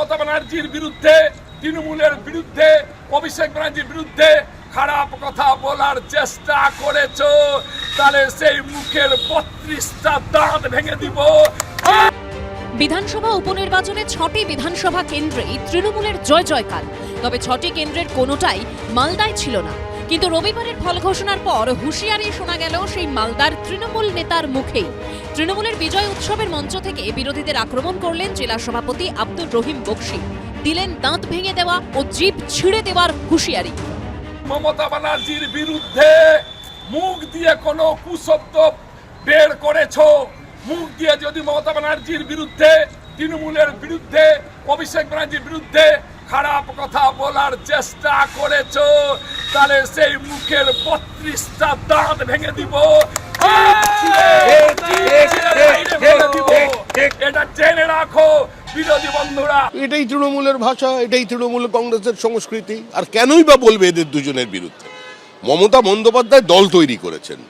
মমতা ব্যানার্জির বিরুদ্ধে, তৃণমূলের বিরুদ্ধে, অভিষেক ব্যানার্জির বিরুদ্ধে খারাপ কথা বলার চেষ্টা করেছ। তাহলে সেই মুখের বত্রিশটা দাঁত ভেঙে দিব। বিধানসভা উপনির্বাচনে ছটি বিধানসভা কেন্দ্রেই তৃণমূলের জয় জয়কাল তবে ছটি কেন্দ্রের কোনোটাই মালদায় ছিল না। কিন্তু রবিবারের ফল ঘোষণার পর হুঁশিয়ারি শোনা গেল সেই মালদার তৃণমূল নেতার মুখেই। তৃণমূলের বিজয় উৎসবের মঞ্চ থেকে বিরোধীদের আক্রমণ করলেন জেলা সভাপতি আব্দুর রহিম বক্সি। দিলেন দাঁত ভেঙে দেওয়া ও জিভ ছিঁড়ে দেওয়ার হুঁশিয়ারি। মমতা ব্যানার্জির বিরুদ্ধে মুখ দিয়ে কোনো কুশব্দ বের করেছ? মুখ দিয়ে যদি মমতা ব্যানার্জির বিরুদ্ধে, তৃণমূলের বিরুদ্ধে, অভিষেক ব্যানার্জির বিরুদ্ধে খারাপ কথা বলার চেষ্টা করেছ তাহলে সেই মুখের বত্রিশটা দাঁত ভেঙে দিব। ভেঙে দিব। এটা জেনে রাখো বিরোধী বন্ধুরা। এটাই তৃণমূলের ভাষা এটাই তৃণমূল কংগ্রেসের সংস্কৃতি। আর কেনই বা বলবে এদের দুজনের বিরুদ্ধে? মমতা বন্দ্যোপাধ্যায় দল তৈরি করেছেন।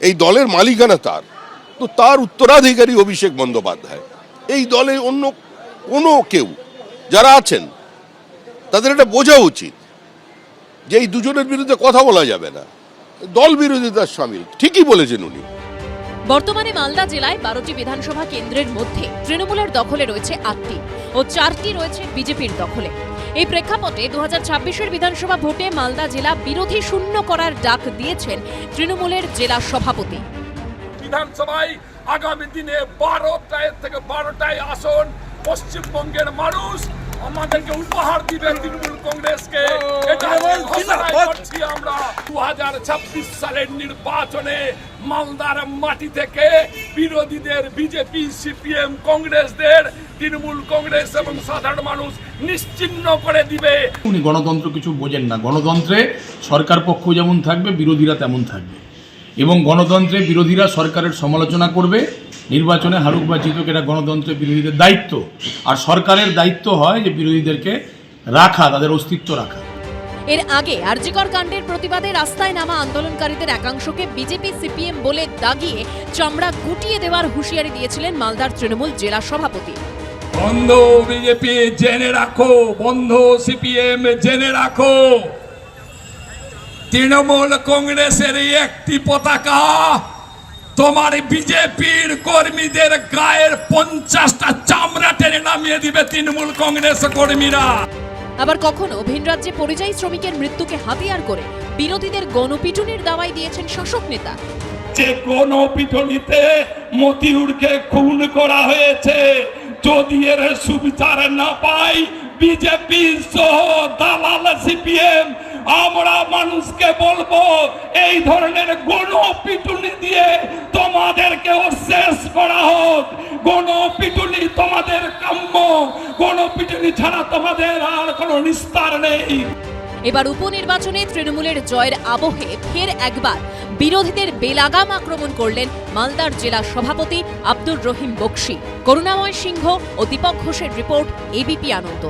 এই দলের মালিকানা তার। তো তার উত্তরাধিকারী অভিষেক বন্দ্যোপাধ্যায়। এই দলে অন্য কোনো কেউ যারা আছেন তাদের এটা বোঝা উচিত। যে এই দুজনের বিরুদ্ধে কথা বলা যাবে না। দল বিরোধিতার সামিল ঠিকই বলেছেন উনি। বর্তমানে মালদা জেলায় বারোটি বিধানসভা কেন্দ্রের মধ্যে তৃণমূলের দখলে রয়েছে আটটি ও চারটি রয়েছে বিজেপির দখলে। এই প্রেক্ষাপটে দু হাজার ছাব্বিশের বিধানসভা ভোটে মালদা জেলা বিরোধী শূন্য করার ডাক দিয়েছেন তৃণমূলের জেলা সভাপতি। বিধানসভায় আগামী দিনে বারোটায় থেকে বারোটায় আসন পশ্চিমবঙ্গের মানুষ আমাদেরকে উপহার দিবে তৃণমূল কংগ্রেসকে। করছি আমরা দু হাজার ছাব্বিশ সালের নির্বাচনে মালদার মাটি থেকে বিরোধীদের বিজেপি সিপিএম কংগ্রেসদের তৃণমূল কংগ্রেস এবং সাধারণ মানুষ নিশ্চিহ্ন করে দিবে। উনি গণতন্ত্র কিছু বোঝেন না। গণতন্ত্রে সরকার পক্ষ যেমন থাকবে বিরোধীরা তেমন থাকবে। এবং গণতন্ত্রে বিরোধীরা সরকারের সমালোচনা করবে। নির্বাচনে হারুক বা জিতুক এটা গণতন্ত্রের বিরোধীদের দায়িত্ব। আর সরকারের দায়িত্ব হয় যে বিরোধীদেরকে রাখা তাদের অস্তিত্ব রাখা। এর আগে আরজিকর কাণ্ডের প্রতিবাদে রাস্তায় নামা আন্দোলনকারীদের একাংশকে বিজেপি সিপিএম বলে দাগিয়ে চামড়া গুটিয়ে দেওয়ার হুঁশিয়ারি দিয়েছিলেন মালদার তৃণমূল জেলা সভাপতি। বন্ধ বিজেপি, জেনে রাখো। বন্ধ সিপিএম, জেনে রাখো। তৃণমূল কংগ্রেসের একটি পতাকা। তোমার বিজেপির কর্মীদের গায়ের পঞ্চাশটা চামড়া টেনে নামিয়ে দিবে তৃণমূল কংগ্রেস কর্মীরা। আবার কখনো ভিন রাজ্যে পরিযায়ী শ্রমিকের মৃত্যুকে হাতিয়ার করে বিরোধীদের গণপিটুনির দাওয়াই দিয়েছেন শাসক নেতা। যে কোন পিটনিতে মতিউরকে খুন করা হয়েছে, যদি এর সুবিচার না পাই, বিজেপি সহ দালাল সিপিএম, আমরা মানুষকে বলব, এই ধরনের গণ পিটুনি দিয়ে তোমাদেরকেও শেষ করা হোক। গণ পিটুনি তোমাদের কাম্য গণ ছাড়া তোমাদের আর কোনো নিস্তার নেই। এবার উপনির্বাচনে তৃণমূলের জয়ের আবহে ফের একবার বিরোধীদের বেলাগাম আক্রমণ করলেন মালদার জেলা সভাপতি আব্দুর রহিম বক্সি, করুণাময় সিংহ ও দীপক ঘোষের রিপোর্ট এবিপি আনন্দ।